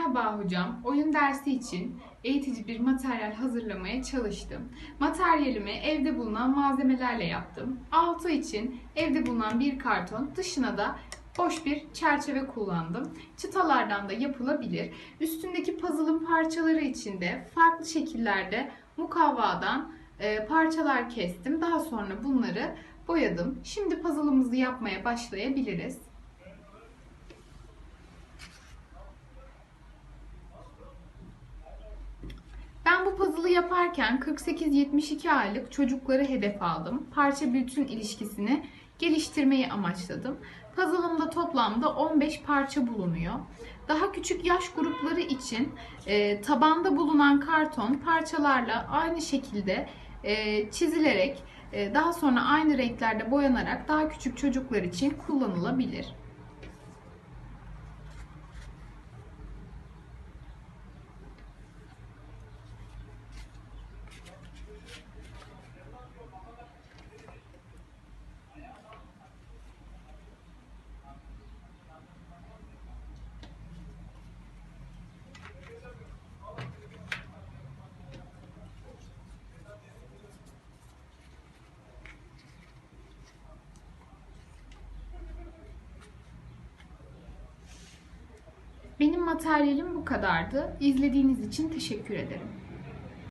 Merhaba hocam. Oyun dersi için eğitici bir materyal hazırlamaya çalıştım. Materyalimi evde bulunan malzemelerle yaptım. Altı için evde bulunan bir karton, dışına da boş bir çerçeve kullandım. Çıtalardan da yapılabilir. Üstündeki puzzle'ın parçaları için de farklı şekillerde mukavvadan e, parçalar kestim. Daha sonra bunları boyadım. Şimdi puzzle'ımızı yapmaya başlayabiliriz. Yaparken 48-72 aylık çocukları hedef aldım. Parça bütün ilişkisini geliştirmeyi amaçladım. Puzzle'ımda toplamda 15 parça bulunuyor. Daha küçük yaş grupları için e, tabanda bulunan karton parçalarla aynı şekilde e, çizilerek e, daha sonra aynı renklerde boyanarak daha küçük çocuklar için kullanılabilir. Benim materyalim bu kadardı. İzlediğiniz için teşekkür ederim.